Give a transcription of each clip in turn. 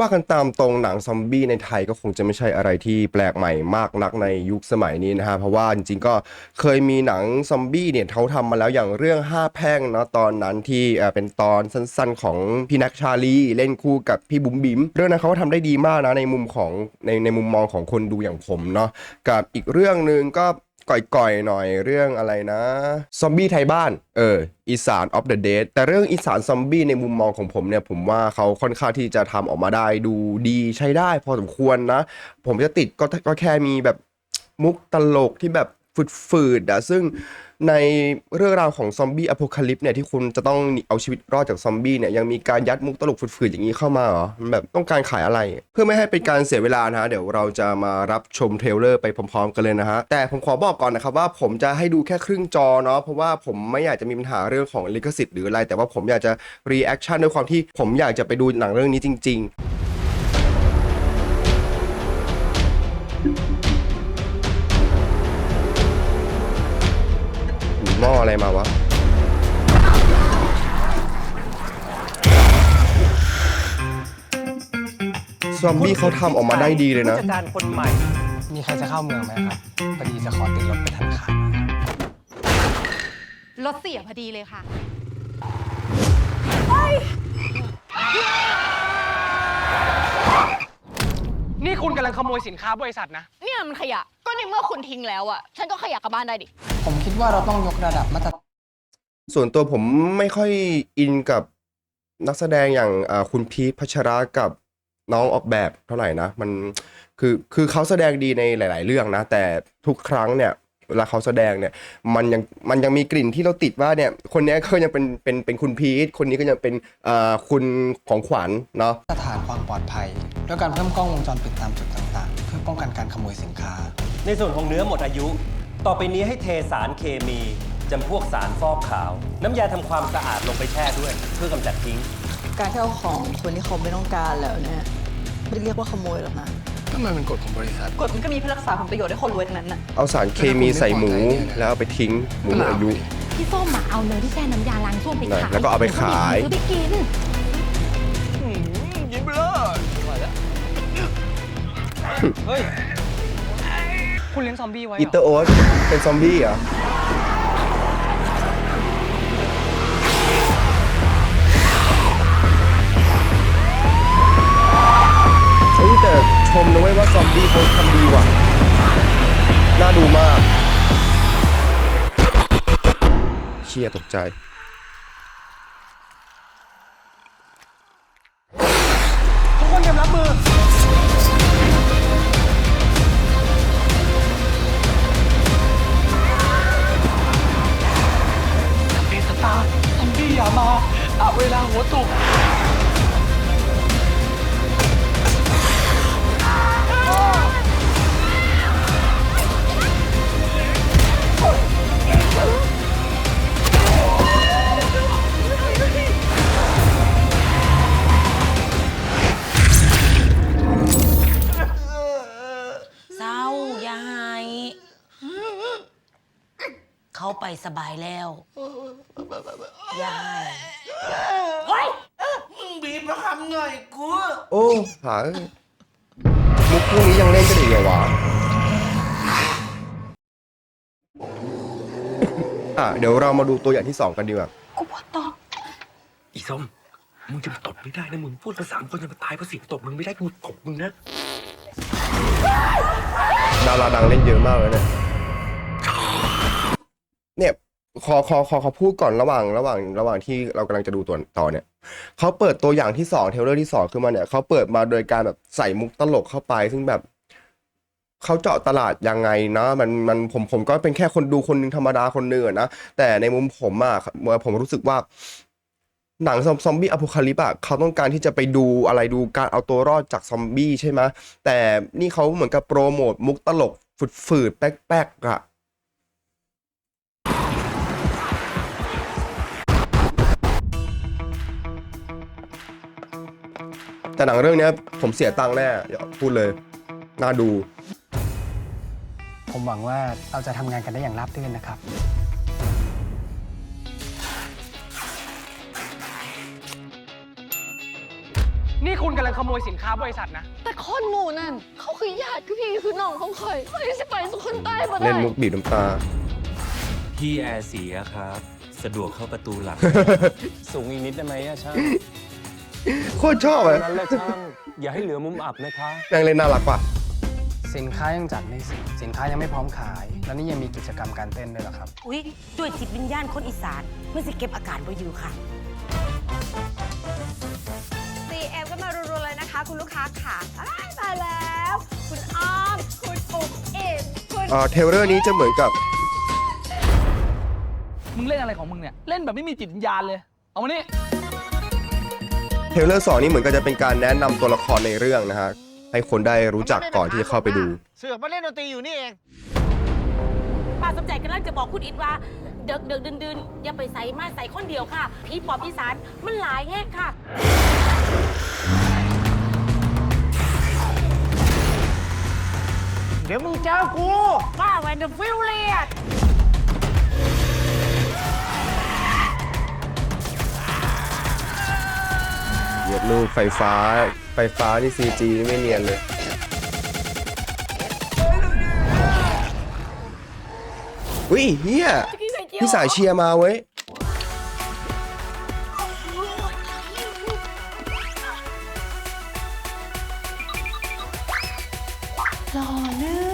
ว่ากันตามตรงหนังซอมบี้ในไทยก็คงจะไม่ใช่อะไรที่แปลกใหม่มากนักในยุคสมัยนี้นะฮะเพราะว่าจริงๆก็เคยมีหนังซอมบี้เนี่ยเขาทำมาแล้วอย่างเรื่องห้าแพร่งเนาะตอนนั้นที่เป็นตอนสั้นๆ ของพี่นักชาลีเล่นคู่กับพี่บุ๋มบิ๋มเรื่องนั้นเขาทำได้ดีมากนะในมุมของในในมุมมองของคนดูอย่างผมเนาะกับอีกเรื่องหนึ่งก็ ก่อยๆหน่อยเรื่องอะไรนะซอมบี้ไทยบ้าน เอออีสานออฟเดอะเดแต่เรื่องอีสานซอมบี้ในมุมมองของผมเนี่ย ผมว่าเขาค่อนข้างที่จะทำออกมาได้ดูดีใช้ได้พอสมควรนะ ผมจะติดก็ก็แค่มีแบบมุกตลกที่แบบ ฝืดๆอะซึ่งในเรื่องราวของซอมบี้อ p o คาลิปเนี่ยที่คุณจะต้องเอาชีวิตรอดจากซอมบี้เนี่ยยังมีการยัดมุกตลกฝืดๆอย่างนี้เข้ามาเหรอมันแบบต้องการขายอะไร เพื่อไม่ให้เป็นการเสียเวลานะฮะเดี๋ยวเราจะมารับชมเทรลเลอร์ไปพร้อมๆกันเลยนะฮะแต่ผมขอบอกก่อนนะครับว่าผมจะให้ดูแค่ครึ่งจอเนาะเพราะว่าผมไม่อยากจะมีปัญหาเรื่องของลิขสิทธิ์หรืออะไรแต่ว่าผมอยากจะรีแอคชั่นด้วยความที่ผมอยากจะไปดูหนังเรื่องนี้จริง ๆ ออะไรมาวะ ซอมบี้เขาทำออกมาได้ดีเลยนะ ผู้จัดการคนใหม่ มีใครจะเข้าเมืองไหมครับพอดีจะขอติดรถไปธนาคารรถเสียพอดีเลยค่ะ นี่คุณกำลังขโมยสินค้าบริษัทนะ เนี่ยมันขยะก็ ในเมื่อคุณทิ้งแล้วอะฉันก็ขยะกลับบ้านได้ดิ ผมคิดว่าเราต้องยกระดับมาตรส่วนตัวผมไม่ค่อยอินกับนักแสดงอย่างอ่าคุณพีชพัชรากับน้องออกแบบเท่าไหร่นะ มันคือคือเขาแสดงดีในหลาย ๆ เรื่องนะ แต่ทุกครั้งเนี่ยเวลาเขาแสดงเนี่ยมันยังมันยังมีกลิ่นที่เราติดว่าเนี่ยคนเนี้ยก็ยังเป็นเป็นเป็นคุณพีชคนนี้ก็ยังเป็นอ่าคุณของขวัญเนาะฐานความปลอดภัย ด้วยการเพิ่มกล้องวงจรปิดตามจุดต่างๆ เพื่อป้องกันการขโมยสินค้า ในส่วนของเนื้อหมดอายุ ต่อไปนี้ให้เทสารเคมีจำพวกสารฟอกขาว น้ำยาทำความสะอาดลงไปแช่ด้วย เพื่อกำจัดทิ้ง การที่เอาของคนที่เขาไม่ต้องการแล้วเนี่ยไม่ได้เรียกว่าขโมยหรอกนะก็มันเป็นกฎของบริษัท กฎมันก็มีเพื่อรักษาผลประโยชน์ให้คนรวยทั้งนั้นน่ะ เอาสารเคมีใส่หมู แล้วเอาไปทิ้งหมูหมดอายุ พี่ส้มอะเอาเนยที่แช่น้ำยาล้างส้วมไปขายแล้วก็เอาไปขายซื้อไปกินยิ้มเลยเฮ้ย คุณเลี้ยงซอมบี้ไว้เหอีรเตออร์โอ๊ตเป็นซอมบี้เหรอ เฮ้ยแต่ชมนะเว้ยว่าซอมบี้เขาทำดีว่ะ น่าดูมาก เชี่ยตกใจ หัวตุกเศร้าอย่าหายเขาไปสบายแล้วอย่าหาย โอ้หามุกพวกนี้ยังเล่นกันอีกเหรอวะอะเดี๋ยวเรามาดูตัวอย่างที่สองกันดีกว่าอีส้มมึงจะมาตบไม่ได้นะมึงพูดภาษามคนจะมาตายเพราะเสียงตบมึงไม่ได้กูตบมึงนะดาราดังเล่นเยอะมากเลยเนี่ยเนี่ย ขอขอขอขอพูดก่อนระหว่างระหว่างระหว่างที่เรากำลังจะดูตัวต่อเนี่ยเขาเปิดตัวอย่างที่สองเทเลอร์ที่สองขึ้นมาเนี่ยเขาเปิดมาโดยการแบบใส่มุกตลกเข้าไป ซึ่งแบบเขาเจาะตลาดยังไงนะมันมันผมผมก็เป็นแค่คนดูคนหนึงธรรมดาคนนึงอนะแต่ในมุมผมอะผมรู้สึกว่า หนังซอมบี้อ p o คาลิปอะเขาต้องการที่จะไปดูอะไรดูการเอาตัวรอดจากซอมบี้ใช่ไหมแต่นี่เขาเหมือนกับโปรโมทมุกตลกฝืดๆแป๊กๆอะ แต่หนังเรื่องเนี้ยผมเสียตังค์แน่อย่าพูดเลย น่าดู ผมหวังว่าเราจะทำงานกันได้อย่างราบรื่นนะครับ นี่คุณกำลังขโมยสินค้าบริษัทนะ แต่คนหมู่นั่น เขาคือญาติคือพี่คือน้องของคอยคอยสิไปสุคนใต้บ่ได้ เล่นมุกบีบน้ำตา พี่แอร์เสียครับ สะดวกเข้าประตูหลัง สูงอีกนิดได้ไหมอะช่างโคตรชอบเลยนั้นแหละช่างอย่าให้เหลือมุมอับนะคะนางเล่นน่ารักว่ะสินค้ายังจัดไม่เสร็จสินค้ายังไม่พร้อมขาย แล้วนี่ยังมีกิจกรรมการเต้นด้วยเหรอครับ อุ๊ยด้วยจิตวิญญาณคนอีสานเมื่อสิเก็บอาการไว้อยู่ค่ะ CM ก็มารัวๆเลยนะคะ คุณลูกค้าค่ะอ้ายตายแล้ว คุณอ้อม คุณอุ๋มอิ๋มคุณอ่าเทเลอร์นี้จะเหมือนกับมึงเล่นอะไรของมึงเนี่ย เล่นแบบไม่มีจิตวิญญาณเลย เอามานี่ เทเลอร์สองนี่เหมือนกับจะเป็นการแนะนำตัวละครในเรื่องนะฮะให้คนได้รู้จักก่อนที่จะเข้าไปดู เสือกมาเล่นดนตรีอยู่นี่เอง ป้าสมใจกำลังจะบอกคุณอิดว่าเดิกเดิกดื่นดื่นอย่าไปใส่มาใส่คนเดียวค่ะพี่ปอบอีสานมันหลายแง่ค่ะ เดี๋ยวมึงเจอกูว่าแวนเดอร์ฟิลเลียด ลูกไฟฟ้า ไฟฟ้านี่ซีจีนี่ไม่เนียนเลย อุ้ยเฮียพี่สายเชียร์มาเว้ยโ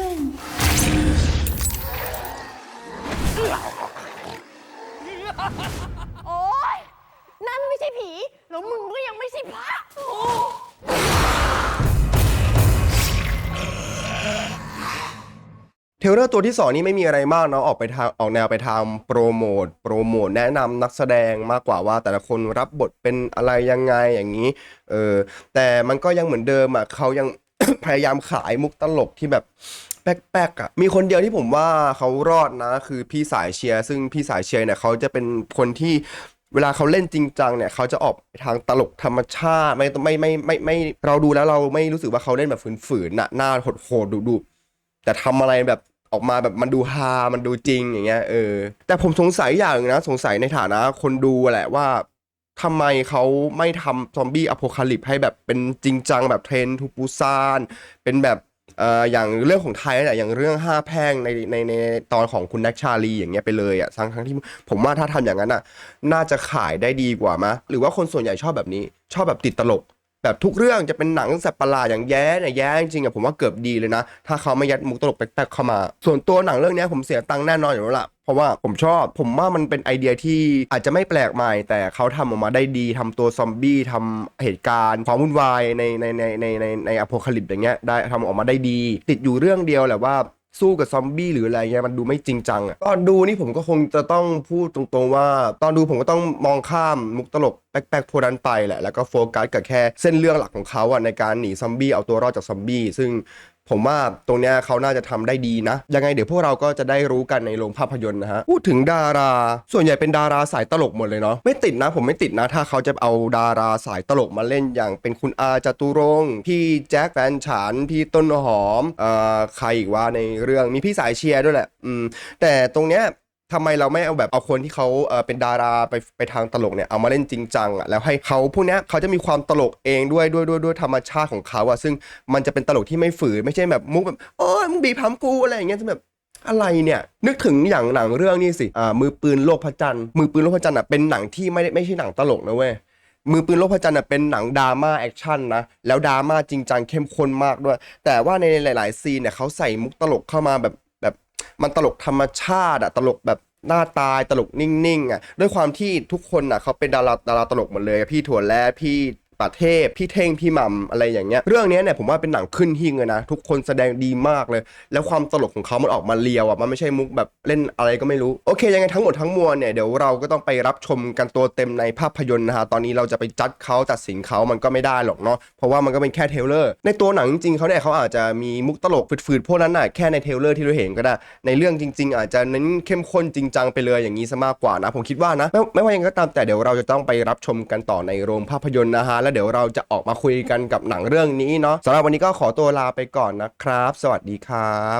เทเลอร์ตัวที่สองนี่ไม่มีอะไรมากเนาะออกไปทางออกแนวไปทางโปรโมทโปรโมทแนะนำนักแสดงมากกว่าว่าแต่ละคนรับบทเป็นอะไรยังไงอย่างนี้เออแต่มันก็ยังเหมือนเดิมอะเขายัง พยายามขายมุกตลกที่แบบแป๊กๆอะมีคนเดียวที่ผมว่าเขารอดนะ คือพี่สายเชียร์ซึ่งพี่สายเชียร์เนี่ยเขาจะเป็นคนที่เวลาเขาเล่นจริงจังเนี่ยเขาจะออกทางตลกธรรมชาติไม่ไม่ไม่ไม่ไม่เราดูแล้วเราไม่รู้สึกว่าเขาเล่นแบบฝืนๆน่ะหน้าโหดๆดุๆ แต่ทำอะไรแบบออกมาแบบมันดูฮา มันดูจริงอย่างเงี้ยเออ แต่ผมสงสัยอย่างนึงนะ สงสัยในฐานะคนดูแหละว่าทำไมเขาไม่ทำซอมบี้อโพคาลิปให้แบบเป็นจริงจังแบบเทรนทูปูซาน เป็นแบบเอ่ออย่างเรื่องของไทยนั่นแหละอย่างเรื่องห้าแพร่งในในในตอนของคุณแน็กชาลีอย่างเงี้ยไปเลยอะทั้งทั้งที่ผมว่าถ้าทำอย่างนั้นอะ น่าจะขายได้ดีกว่ามะหรือว่าคนส่วนใหญ่ชอบแบบนี้ ชอบแบบติดตลก แบบทุกเรื่องจะเป็นหนังสัตว์ประหลาดอย่างแย้เนี่ยแย้จริงๆอะผมว่าเกือบดีเลยนะ ถ้าเขาไม่ยัดมุกตลกแป๊กๆเข้ามา ส่วนตัวหนังเรื่องเนี้ยผมเสียตังค์แน่นอนอยู่แล้วล่ะเพราะว่าผมชอบ ผมว่ามันเป็นไอเดียที่อาจจะไม่แปลกใหม่ แต่เขาทำออกมาได้ดีทำตัวซอมบี้ทำเหตุการณ์ความวุ่นวายในในในในในในอโพคาลิปอย่างเงี้ยได้ทำออกมาได้ดี ติดอยู่เรื่องเดียวแหละว่า สู้กับซอมบี้หรืออะไรเงี้ยมันดูไม่จริงจังอะตอนดูนี่ผมก็คงจะต้องพูดตรงๆว่า ตอนดูผมก็ต้องมองข้ามมุกตลกแป๊กๆพวกนั้นไปแหละแล้วก็โฟกัสกับแค่เส้นเรื่องหลักของเขาอะในการหนีซอมบี้เอาตัวรอดจากซอมบี้ซึ่ง ผมว่าตรงเนี้ยเขาน่าจะทำได้ดีนะ ยังไงเดี๋ยวพวกเราก็จะได้รู้กันในโรงภาพยนตร์นะฮะ พูดถึงดารา ส่วนใหญ่เป็นดาราสายตลกหมดเลยเนาะ ไม่ติดนะ ผมไม่ติดนะ ถ้าเขาจะเอาดาราสายตลกมาเล่นอย่างเป็นคุณอาจตุรงค์พี่แจ็คแฟนฉัน พี่ต้นหอมเอ่อใครอีกว่าในเรื่อง มีพี่สายเชียร์ด้วยแหละ อืม แต่ตรงเนี้ย ทำไมเราไม่เอาแบบเอาคนที่เขาเออเป็นดาราไปไปทางตลกเนี่ยเอามาเล่นจริงจังอะแล้วให้เขาพวกเนี้ยเขาจะมีความตลกเองด้วยด้วยด้วยด้วยธรรมชาติของเขาอะซึ่งมันจะเป็นตลกที่ไม่ฝืนไม่ใช่แบบมุกแบบโอ้ยมึงบีบพัมกูอะไรอย่างเงี้ยจะแบบอะไรเนี่ยนึกถึงอย่างหนังเรื่องนี้สิอ่ามือปืนโลกพระจันทร์มือปืนโลกพระจันทร์อะเป็นหนังที่ไม่ได้ไม่ใช่หนังตลกนะเว้ยมือปืนโลกพระจันทร์น่ะเป็นหนังดราม่าแอคชั่นนะ แล้วดราม่าจริงจังเข้มข้นมากด้วย แต่ว่าในหลาย ๆ ซีนเนี่ยเขาใส่มุกตลกเข้ามาแบบ มันตลกธรรมชาติอะตลกแบบหน้าตายตลกนิ่งๆอะด้วยความที่ทุกคนอะเขาเป็นดาราดาราตลกหมดเลย พี่ถั่วแล้พี่ ประเทศพี่เท่ง พี่ม่ำอะไรอย่างเงี้ย เรื่องเนี้ยเนี่ยผมว่าเป็นหนังขึ้นหิ่งเลยนะ ทุกคนแสดงดีมากเลย แล้วความตลกของเขามันออกมาเลียวอะ มันไม่ใช่มุกแบบเล่นอะไรก็ไม่รู้ โอเค ยังไงทั้งหมดทั้งมวลเนี่ย เดี๋ยวเราก็ต้องไปรับชมกันตัวเต็มในภาพยนตร์นะฮะ ตอนนี้เราจะไปจัดเขาตัดสินเขามันก็ไม่ได้หรอกเนาะ เพราะว่ามันก็เป็นแค่เทเลอร์ ในตัวหนังจริงๆเขาเนี่ยเขาอาจจะมีมุกตลกฝืดๆพวกนั้นน่ะแค่ในเทเลอร์ที่เราเห็นก็ได้ ในเรื่องจริง ๆ อาจจะเน้นเข้มข้นจริงจังไปเลยอย่างนี้ซะมากกว่านะ ผมคิดว่านะไม่ไม่ว่ายังไงก็ตามแต่เดี๋ยวเราจะต้องไปรับชมกันต่อในโรงภาพยนตร์นะฮะแล้วเดี๋ยวเราจะออกมาคุยกันกับหนังเรื่องนี้เนาะสำหรับวันนี้ก็ขอตัวลาไปก่อนนะครับ สวัสดีครับ